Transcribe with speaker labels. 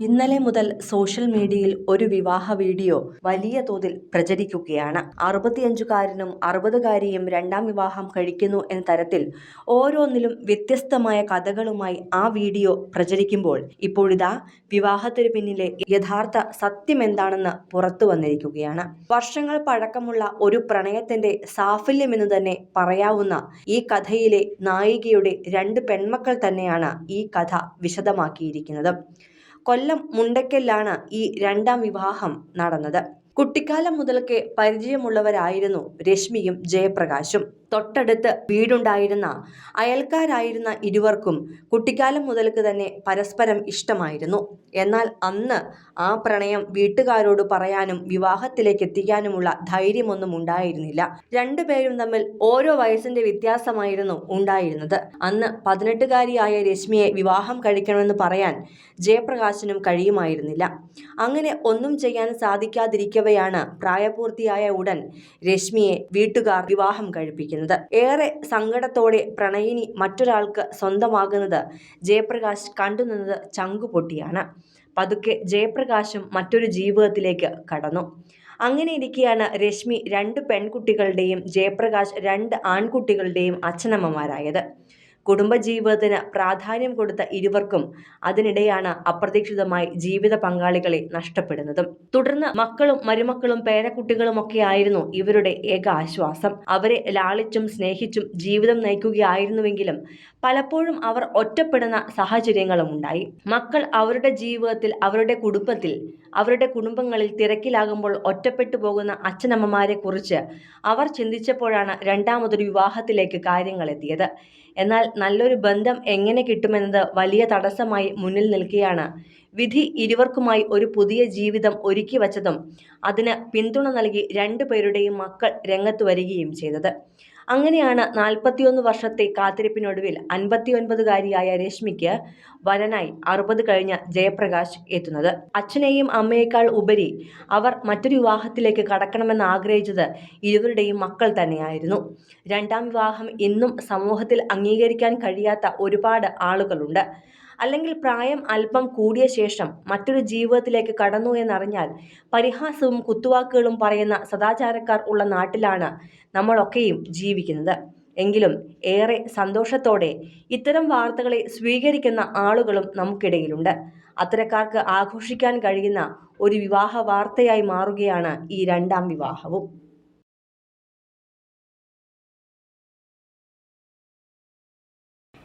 Speaker 1: ഇന്നലെ മുതൽ സോഷ്യൽ മീഡിയയിൽ ഒരു വിവാഹ വീഡിയോ വലിയ തോതിൽ പ്രചരിക്കുകയാണ്. അറുപത്തിയഞ്ചുകാരനും അറുപതുകാരിയും രണ്ടാം വിവാഹം കഴിക്കുന്നു എന്ന തരത്തിൽ ഓരോന്നിലും വ്യത്യസ്തമായ കഥകളുമായി ആ വീഡിയോ പ്രചരിക്കുമ്പോൾ ഇപ്പോഴിതാ വിവാഹത്തിന് പിന്നിലെ യഥാർത്ഥ സത്യം എന്താണെന്ന് പുറത്തു വന്നിരിക്കുകയാണ്. വർഷങ്ങൾ പഴക്കമുള്ള ഒരു പ്രണയത്തിന്റെ സാഫല്യമെന്ന് തന്നെ പറയാവുന്ന ഈ കഥയിലെ നായികയുടെ രണ്ട് പെൺമക്കൾ തന്നെയാണ് ഈ കഥ വിശദമാക്കിയിരിക്കുന്നത്. കൊല്ലം മുണ്ടയ്ക്കലിലാണ് ഈ രണ്ടാം വിവാഹം നടന്നത്. കുട്ടിക്കാലം മുതൽക്കേ പരിചയമുള്ളവരായിരുന്നു രശ്മിയും ജയപ്രകാശും. തൊട്ടടുത്ത് വീടുണ്ടായിരുന്ന അയൽക്കാരായിരുന്ന ഇരുവർക്കും കുട്ടിക്കാലം മുതൽക്ക് തന്നെ പരസ്പരം ഇഷ്ടമായിരുന്നു. എന്നാൽ അന്ന് ആ പ്രണയം വീട്ടുകാരോട് പറയാനും വിവാഹത്തിലേക്ക് എത്തിക്കാനുമുള്ള ധൈര്യമൊന്നും ഉണ്ടായിരുന്നില്ല. രണ്ടുപേരും തമ്മിൽ ഓരോ വയസ്സിന്റെ വ്യത്യാസമായിരുന്നു ഉണ്ടായിരുന്നത്. അന്ന് പതിനെട്ടുകാരിയായ രശ്മിയെ വിവാഹം കഴിക്കണമെന്ന് പറയാൻ ജയപ്രകാശിനും കഴിയുമായിരുന്നില്ല. അങ്ങനെ ഒന്നും ചെയ്യാൻ സാധിക്കാതിരിക്കവെയാണ് പ്രായപൂർത്തിയായ ഉടൻ രശ്മിയെ വീട്ടുകാർ വിവാഹം കഴിപ്പിക്കുന്നത്. ഏറെ സങ്കടത്തോടെ പ്രണയിനി മറ്റൊരാൾക്ക് സ്വന്തമാകുന്നത് ജയപ്രകാശ് കണ്ടുനിന്നത് ചങ്കുപൊട്ടിയാണ്. പതുക്കെ ജയപ്രകാശും മറ്റൊരു ജീവിതത്തിലേക്ക് കടന്നു. അങ്ങനെ ഇരിക്കെയാണ് രശ്മി രണ്ട് പെൺകുട്ടികളുടെയും ജയപ്രകാശ് രണ്ട് ആൺകുട്ടികളുടെയും അച്ഛനമ്മമാരായത്. കുടുംബജീവിതത്തിന് പ്രാധാന്യം കൊടുത്ത ഇരുവർക്കും അതിനിടെയാണ് അപ്രതീക്ഷിതമായി ജീവിത പങ്കാളികളെ നഷ്ടപ്പെടുന്നതും. തുടർന്ന് മക്കളും മരുമക്കളും പേരക്കുട്ടികളുമൊക്കെ ആയിരുന്നു ഇവരുടെ ഏക ആശ്വാസം. അവരെ ലാളിച്ചും സ്നേഹിച്ചും ജീവിതം നയിക്കുകയായിരുന്നുവെങ്കിലും പലപ്പോഴും അവർ ഒറ്റപ്പെടുന്ന സാഹചര്യങ്ങളും ഉണ്ടായി. മക്കൾ അവരുടെ ജീവിതത്തിൽ അവരുടെ കുടുംബത്തിൽ അവരുടെ കുടുംബങ്ങളിൽ തിരക്കിലാകുമ്പോൾ ഒറ്റപ്പെട്ടു പോകുന്ന അച്ഛനമ്മമാരെ കുറിച്ച് അവർ ചിന്തിച്ചപ്പോഴാണ് രണ്ടാമതൊരു വിവാഹത്തിലേക്ക് കാര്യങ്ങൾ എത്തിയത്. എന്നാൽ നല്ലൊരു ബന്ധം എങ്ങനെ കിട്ടുമെന്നത് വലിയ തടസ്സമായി മുന്നിൽ നിൽക്കുകയാണ്. വിധി ഇരുവർക്കുമായി ഒരു പുതിയ ജീവിതം ഒരുക്കി വച്ചതും അതിന് പിന്തുണ നൽകി രണ്ടു പേരുടെയും മക്കൾ രംഗത്ത് വരികയും ചെയ്തത്. അങ്ങനെയാണ് നാൽപ്പത്തിയൊന്ന് വർഷത്തെ കാത്തിരിപ്പിനൊടുവിൽ അൻപത്തിയൊൻപതുകാരിയായ രശ്മിക്ക് വരനായി അറുപത് കഴിഞ്ഞ ജയപ്രകാശ് എത്തുന്നത്. അച്ഛനെയും അമ്മയേക്കാൾ ഉപരി അവർ മറ്റൊരു വിവാഹത്തിലേക്ക് കടക്കണമെന്ന് ആഗ്രഹിച്ചത് ഇരുവരുടെയും മക്കൾ തന്നെയായിരുന്നു. രണ്ടാം വിവാഹം ഇന്നും സമൂഹത്തിൽ അംഗീകരിക്കാൻ കഴിയാത്ത ഒരുപാട് ആളുകളുണ്ട്. അല്ലെങ്കിൽ പ്രായം അല്പം കൂടിയ ശേഷം മറ്റൊരു ജീവിതത്തിലേക്ക് കടന്നു എന്നറിഞ്ഞാൽ പരിഹാസവും കുത്തുവാക്കുകളും പറയുന്ന സദാചാരക്കാർ ഉള്ള നാട്ടിലാണ് നമ്മളൊക്കെയും ജീവിക്കുന്നത്. എങ്കിലും ഏറെ സന്തോഷത്തോടെ ഇത്തരം വാർത്തകളെ സ്വീകരിക്കുന്ന ആളുകളും നമുക്കിടയിലുണ്ട്. അത്തരക്കാർക്ക് ആഘോഷിക്കാൻ കഴിയുന്ന ഒരു വിവാഹ വാർത്തയായി മാറുകയാണ് ഈ രണ്ടാം വിവാഹവും.